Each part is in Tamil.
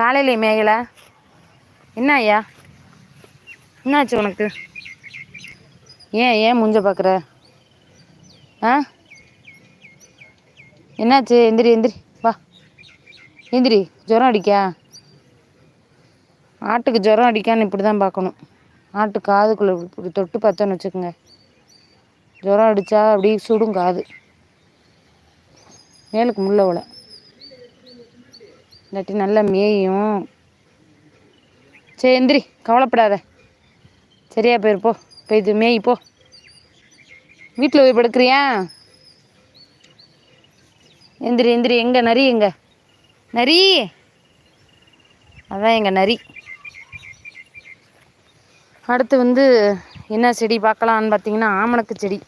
காலையிலே மேகலை. என்ன ஐயா? என்னாச்சு உனக்கு? ஏன் ஏன் முஞ்ச பார்க்குற ஆ? என்னாச்சு? எந்திரி எந்திரி வா. எந்திரி ஜுரம் அடிக்கா ஆட்டுக்கு ஜுரம் அடிக்கான்னு இப்படி தான் பார்க்கணும். ஆட்டு காதுக்குள்ளே இப்படி தொட்டு பார்த்தோன்னு வச்சுக்கோங்க. ஜுரம் அடித்தா அப்படியே சுடும் காது. மேலுக்கு முள்ள உள்ள இல்லாட்டி நல்லா மேயும். சரி எந்திரி கவலைப்படாத. சரியா போயிருப்போ போய் இது மேய் போ. வீட்டில் போய் படுக்கிறியா? எந்திரி எந்திரி எங்கே நரி எங்கே? நரி? அதான் எங்கள் நரி. அடுத்து வந்து என்ன செடி பார்க்கலான்னு பார்த்தீங்கன்னா ஆமணக்கு செடி.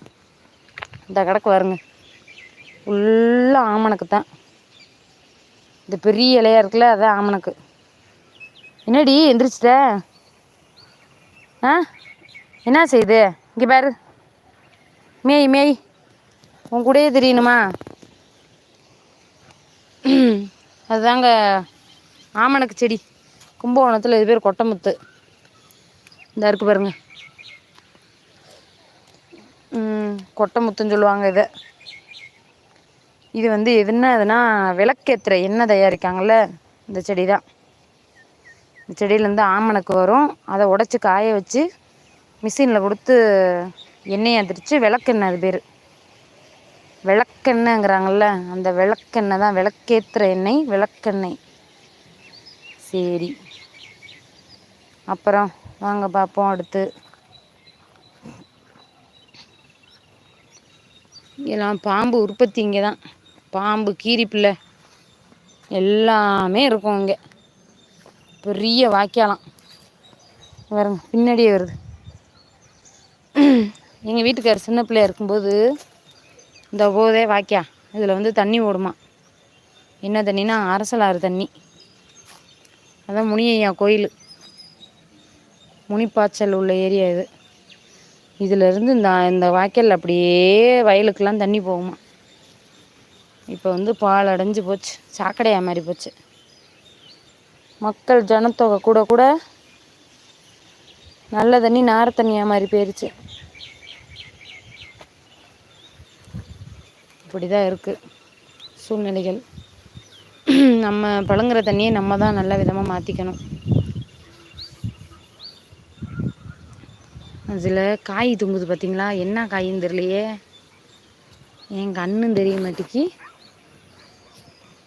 இந்த கிடக்கு வருங்க. ஃபுல்லாக ஆமணக்கு தான். இந்த பெரிய இலையா இருக்குல்ல அதான் ஆமணக்கு. என்னடி எந்திரிச்சிட்ட? ஆ? என்ன செய்யுது இங்கே பாரு. மேய் மேய். உன் கூடயே தெரியணுமா? அதுதாங்க ஆமணக்கு செடி. கும்பகோணத்தில் இது பேர் கொட்டமுத்து. இந்த இருக்கு பாருங்க. கொட்டமுத்துன்னு சொல்லுவாங்க இதை. இது வந்து என்னதுன்னா எதுனா விளக்கேத்துற எண்ணெய் தயாரிக்காங்கள்ல இந்த செடி தான் இந்த செடியிலேருந்து ஆமணக்கு வரும். அதை உடச்சி காய வச்சு மிஷினில் கொடுத்து எண்ணெயை அதிரிச்சு விளக்கெண்ணெய் அது பேர். விளக்கெண்ணெய்ங்கிறாங்கள்ல அந்த விளக்கெண்ணெய் தான் விளக்கேத்துற எண்ணெய் விளக்கெண்ணெய். சரி. அப்புறம் வாங்க பார்ப்போம் அடுத்து. எல்லாம் பாம்பு உற்பத்தி இங்கே தான் பாம்பு கீரிப்பிள்ளை எல்லாமே இருக்கும் இங்கே. பெரிய வாய்க்காலாம். வருங்க பின்னாடியே வருது. எங்கள் வீட்டுக்காரர் சின்ன பிள்ளையா இருக்கும்போது இந்த போதே வாக்கியா இதில் வந்து தண்ணி ஓடுமா? என்ன தண்ணினா அரசலாறு தண்ணி. அதான் முனியையா கோயில். முனிப்பாய்ச்சல் உள்ள ஏரியா இது. இதிலிருந்து இந்த இந்த வாய்க்கால் அப்படியே வயலுக்கெல்லாம் தண்ணி போகுமா? இப்போ வந்து பால் அடைஞ்சு போச்சு. சாக்கடையாக மாதிரி போச்சு. மக்கள் ஜனத்தொகை கூட கூட நல்ல தண்ணி நார தண்ணியாக மாதிரி போயிருச்சு. இப்படி தான் இருக்குது சூழ்நிலைகள். நம்ம பழங்குற தண்ணியை நம்ம தான் நல்ல விதமாக மாற்றிக்கணும் அதில் காய் தொங்குது பார்த்தீங்களா என்ன காயின்னு தெரியலையே. என் கண்ணும் தெரிய மாட்டேக்கி.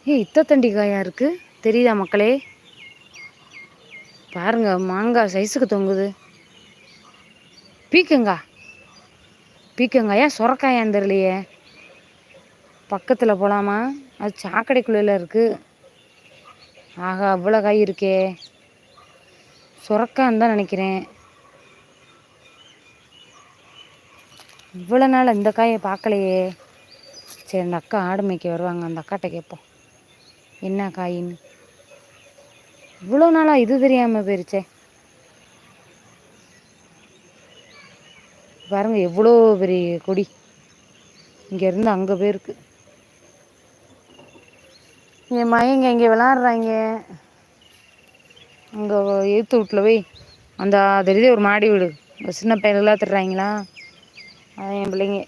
ஏ இத்தத்தண்டி காயாக இருக்குது தெரியுதா மக்களே? பாருங்க மாங்காய் சைஸுக்கு தொங்குது. பீக்கங்கா. பீக்கங்காயா சுரக்காயான்னு தெரியலையே? பக்கத்தில் போகலாமா அது சாக்கடைக்குள்ளே இருக்குது ஆகா அவ்வளோ காய் இருக்கே. சுரக்கான்னு தான் நினைக்கிறேன். இவ்வளோ நாள் இந்த காயை பார்க்கலையே. சரி அந்த அக்கா ஆடு மேய்க்க வருவாங்க. அந்த அக்காட்ட கேட்போம். என்ன காயின்னு இவ்வளோ நாளாக இது தெரியாமல் போயிருச்சே. பாருங்க எவ்வளோ பெரிய கொடி. இங்கேருந்து அங்கே போயிருக்கு. என் மயங்க இங்கே விளாட்றாங்க. அங்கே எழுத்து வீட்டில் போய் அந்த தெரியுது ஒரு மாடி வீடு. சின்ன பையன் திட்டுறாங்களா அதான் என் பிள்ளைங்க.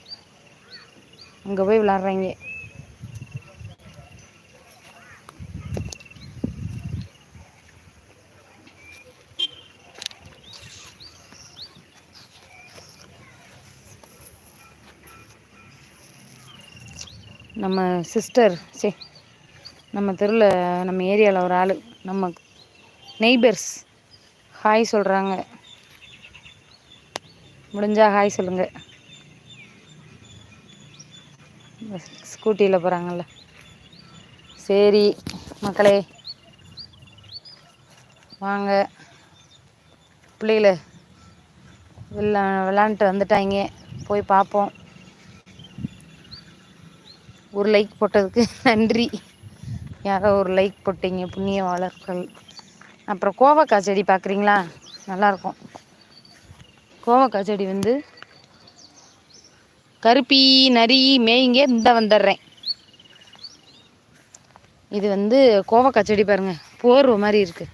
அங்கே போய் விளாட்றாங்க. நம்ம சிஸ்டர் சே நம்ம தெருவில் நம்ம ஏரியாவில் ஒரு ஆள் நம்ம நெய்பர்ஸ் ஹாய் சொல்கிறாங்க முடிஞ்சால் ஹாய் சொல்லுங்கள் ஸ்கூட்டியில் போகிறாங்கல்ல சரி மக்களே. வாங்க. பிள்ளைகள விளா விளாண்டுட்டு வந்துட்டாங்க போய் பார்ப்போம் ஒரு லைக் போட்டதுக்கு நன்றி. யாரோ ஒரு லைக் போட்டீங்க புண்ணியவாளர்கள். அப்புறம் கோவக்காய் செடி பார்க்குறீங்களா? நல்லாயிருக்கும். கோவக்காய் செடி வந்து கருப்பி நரி மேய்ங்க இந்த வந்துடுறேன். இது வந்து கோவக்காய் செடி பாருங்கள் போர்வை மாதிரி இருக்குது